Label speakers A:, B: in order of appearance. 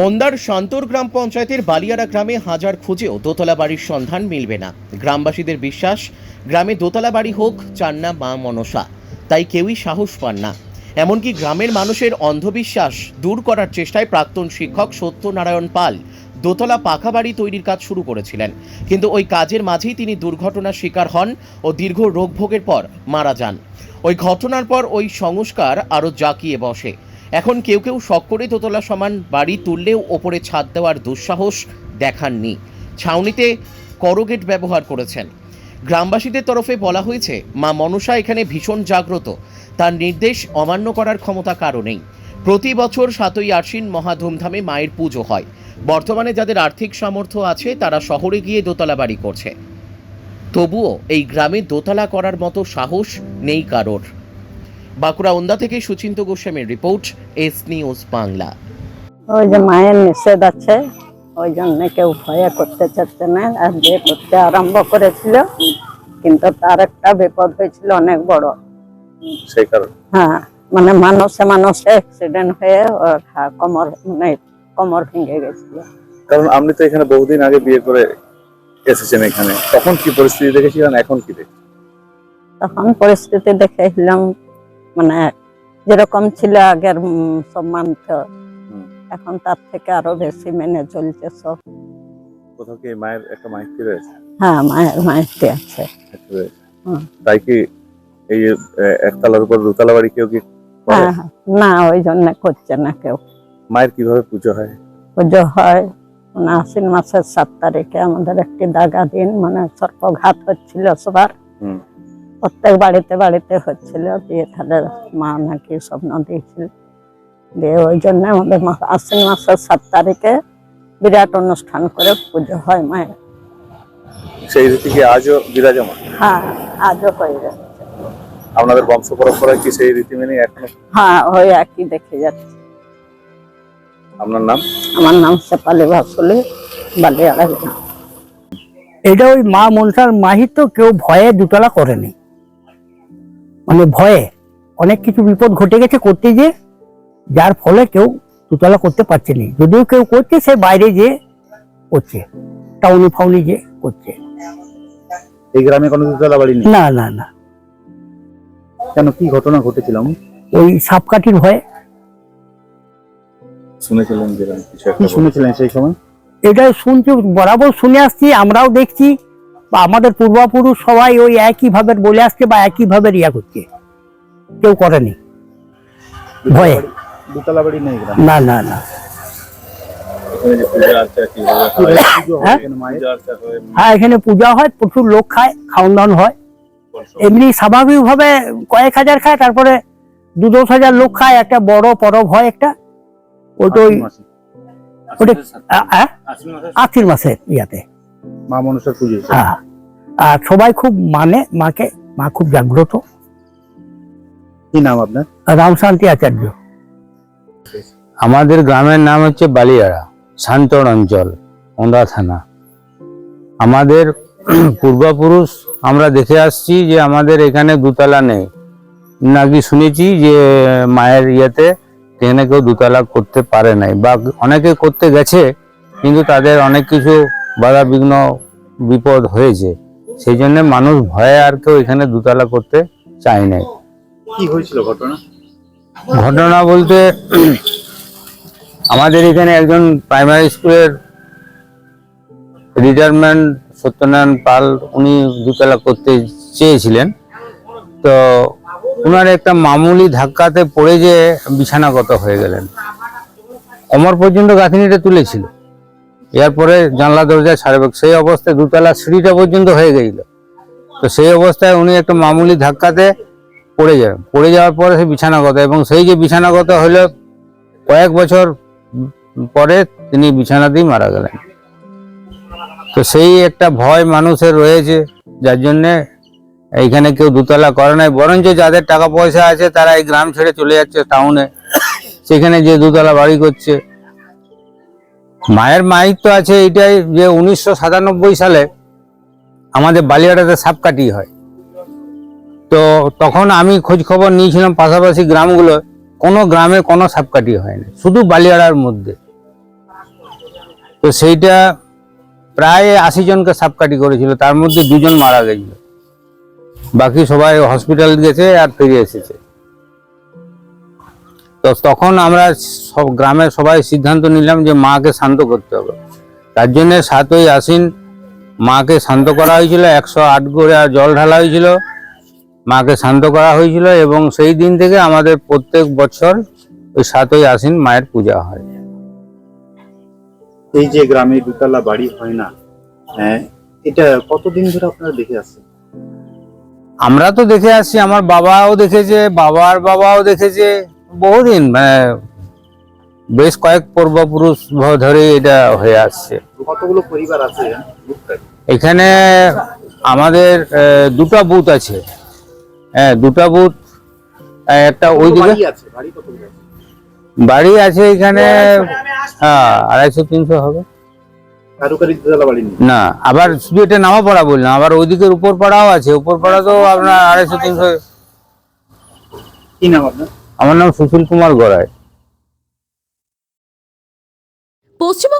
A: হন্দার শান্তর গ্রাম পঞ্চায়েতের বালিয়ারা গ্রামে হাজার খুঁজেও দোতলা বাড়ির সন্ধান মিলবে না। গ্রামবাসীদের বিশ্বাস, গ্রামে দোতলা বাড়ি হোক, চান না মা মনসা। তাই কেউই সাহস পান না। এমনকি গ্রামের মানুষের অন্ধবিশ্বাস দূর করার চেষ্টায় প্রাক্তন শিক্ষক সত্যনারায়ণ পাল দোতলা পাকা বাড়ি তৈরির কাজ শুরু করেছিলেন। কিন্তু ওই কাজের মাঝেই তিনি দুর্ঘটনার শিকার হন ও দীর্ঘ রোগভোগের পর মারা যান। ওই ঘটনার পর ওই সংস্কার আরও জাঁকিয়ে বসে। এখন কেউ কেউ শখ করে দোতলা সমান বাড়ি তুললেও ওপরে ছাদ দেওয়ার দুঃসাহস দেখাননি। ছাউনিতে করগেট ব্যবহার করেছেন। গ্রামবাসীদের তরফে বলা হয়েছে, মা মনসা এখানে ভীষণ জাগ্রত। তার নির্দেশ অমান্য করার ক্ষমতা কারও নেই প্রতি বছর সাতই আশ্বিন মহা ধুমধামে মায়ের পুজো হয়। বর্তমানে যাদের আর্থিক সামর্থ্য আছে, তারা শহরে গিয়ে দোতলা বাড়ি করছে। তবুও এই গ্রামে দোতলা করার মতো সাহস নেই কারোর। বাঁকুড়া ওন্দা থেকে সুচিন্ত গোস্বামীর রিপোর্ট এস নিউজ বাংলা।
B: ওই যে মায়ের নিষেধ আছে ওই জন্য কেউ ভয়ে করতে চাচ্ছে না আর যে করতে আরম্ভ করেছিল কিন্তু তার একটা বিপদ হয়েছিল অনেক বড়।
C: সেই কারণে?
B: হ্যাঁ মানে মানুষে মানুষে অ্যাক্সিডেন্ট হয়ে ওর কোমর মানে কোমর ভেঙে গেছিল।
C: কারণ আপনি তো এখানে বহুদিন আগে বিয়ে করে এসেছেন এখানে। তখন কি পরিস্থিতি দেখেছিলেন? এখন কি দেখছেন?
B: তখন পরিস্থিতি দেখে এলাম মানে যেরকম ছিল আগের সম্মান তো এখন তার থেকে আরও বেশি মেনে চলছে সব।
C: কোথাও কি মায়ের একটা রয়েছে?
B: হ্যাঁ মায়ের আছে।
C: তাই কি এই একতলার উপর দোতলা বাড়ি কেউ কি
B: হ্যাঁ হ্যাঁ। না ওই জন্য করছে না কেউ।
C: মায়ের কীভাবে পুজো হয়?
B: পুজো হয় আশ্বিন মাসের সাত তারিখে আমাদের একটি দাগা দিন মানে সর্পঘাত হচ্ছিল সবার।
C: হুম।
B: প্রত্যেক বাড়িতে বাড়িতে হচ্ছিল দিয়ে তাহলে মা নাকি স্বপ্ন দিয়েছিল দিয়ে ওই জন্য আমাদের মা- আশ্বিন মাসের সাত তারিখে বিরাট অনুষ্ঠান করে পুজো হয় মায়ের।
C: সেই রীতি কি আজও বিরাজমান?
B: হ্যাঁ আজও হয়ে যাচ্ছে
C: আপনাদের বংশ পরম্পরায় কি সেই রীতি মেনে এখনও?
B: হ্যাঁ ওই একই দেখে যাচ্ছে।
C: আপনার নাম?
B: আমার নাম শেপালি ভাসুলি বালিয়াড়া।
D: এটা ওই মা মনসার মাহির তো কেউ ভয়ে দুতলা করেনি। মানে ভয়ে অনেক কিছু বিপদ ঘটে গেছে করতে যে যার ফলে কেউ দুতলা করতে পারছে না। যদিও কেউ করছে সে বাইরে যে করছে টাউনি ফাউনি যে করছে।
C: এই গ্রামে কোনো দুতলা বাড়ি নেই?
D: না না না।
C: কেন? কি ঘটনা ঘটেছিল? আমি
D: ওই সাপকাঠির ভয়ে।
C: শুনেছিলেন যে কিছু একটা
D: কি
C: শুনেছিলেন সেই সময়?
D: এটা শুনছি বরাবর শুনে আসছি আমরাও দেখছি। বা আমাদের পূর্বপুরুষ সবাই ওই একই ভাবে বলে আসছে বা একই ভাবে রিয়া করছে কেউ করেনি ভয়ে না না না
C: হয়? হয়? এখানে পূজা হয়,
D: প্রচুর লোক খায় খাওয়ান দাওয়ান হয় এমনি স্বাভাবিক ভাবে কয়েক হাজার খায় তারপরে দু দশ হাজার লোক খায় একটা বড় পরব হয় একটা ওইটা ওই। ওটা? আশ্বিন মাসে ইয়াতে
C: মা মনসার পুজো
D: হ্যাঁ। আর সবাই খুব মানে মাকে মা খুব জাগ্রত।
C: কি নাম আপনার?
D: রামশান্তি আচার্য।
E: আমাদের গ্রামের নাম হচ্ছে বালিয়াড়া শান্তর অঞ্চল ওন্দা থানা। আমাদের পূর্বপুরুষ আমরা দেখে আসছি যে আমাদের এখানে দুতলা নেই। নাকি শুনেছি যে মায়ের ইয়েতে এখানে কেউ দুতলা করতে পারে নাই বা অনেকে করতে গেছে কিন্তু তাদের অনেক কিছু বাধা বিঘ্ন বিপদ হয়েছে সেই জন্য মানুষ ভয়ে আর কেউ এখানে দুতলা করতে চায় নাই।
C: কি হয়েছিল ঘটনা?
E: ঘটনা বলতে আমাদের এখানে একজন প্রাইমারি স্কুলের রিটায়ারমেন্ট সত্যনারায়ণ পাল উনি দুতলা করতে চেয়েছিলেন। তো ওনার একটা মামুলি ধাক্কাতে পড়ে যে বিছানাগত হয়ে গেলেন। অমর পর্যন্ত গাঁথনিটা তুলেছিল। এরপরে জানলা দরজা ছাড়বে। সেই অবস্থায় দুতলা সিঁড়িটা পর্যন্ত হয়ে গেছিল। তো সেই অবস্থায় উনি একটা মামুলি ধাক্কাতে পড়ে যান। পড়ে যাওয়ার পরে সে বিছানাগত এবং সেই যে বিছানাগত হলো কয়েক বছর পরে তিনি বিছানাতেই মারা গেলেন। তো সেই একটা ভয় মানুষের রয়েছে, যার জন্যে এইখানে কেউ দুতলা করে নাই। বরঞ্চ যাদের টাকা পয়সা আছে, তারা এই গ্রাম ছেড়ে চলে যাচ্ছে টাউনে সেখানে যে দুতলা বাড়ি করছে মায়ের মাহিত্য আছে এইটাই যে উনিশশো সাতানব্বই সালে আমাদের বালিয়াড়াতে সাপকাঠি হয়। তো তখন আমি খোঁজ খবর নিয়েছিলাম পাশাপাশি গ্রামগুলো, কোনো গ্রামে কোনো সাপ সাপকাঠি হয়নি, শুধু বালিয়াড়ার মধ্যে। তো সেইটা প্রায় আশি জনকে সাপকাঠি করেছিল, তার মধ্যে দুজন মারা গেছিল। বাকি সবাই হসপিটাল গেছে আর ফিরে এসেছে। তো তখন আমরা সব গ্রামের সবাই সিদ্ধান্ত নিলাম যে মাকে শান্ত করতে হবে। তার জন্যে সাতই আশ্বিন মাকে শান্ত করা হয়েছিল একশো আট করে জল ঢালা হয়েছিল। মাকে শান্ত করা হয়েছিল এবং সেই দিন থেকে আমাদের প্রত্যেক বছর ওই সাতই আশ্বিন মায়ের পূজা হয়।
C: এই যে গ্রামে দুতলা বাড়ি হয় না হ্যাঁ এটা কতদিন ধরে আপনারা দেখে আসছেন?
E: আমরা তো দেখে আসছি আমার বাবাও দেখেছে বাবার বাবাও দেখেছে। বহুদিন মানে বেশ কয়েক পূর্বপুরুষ ধরে এটা হয়ে আসছে।
C: কতগুলো পরিবার আছে
E: এখানে? আমাদের দুটো বুথ আছে। হ্যাঁ দুটো বুথ একটা ওইদিকে
C: বাড়ি আছে বাড়ি আছে?
E: এখানে হ্যাঁ আড়াইশো তিনশো হবে। না আবার শুধু এটা নামা পড়া বললাম আবার ওইদিকের উপর পাড়াও আছে। উপর পাড়া তো আপনার আড়াইশো তিনশো
C: কি নাম আপনার?
E: আমার নাম সুশীল কুমার গড়াই।
F: পশ্চিমবঙ্গ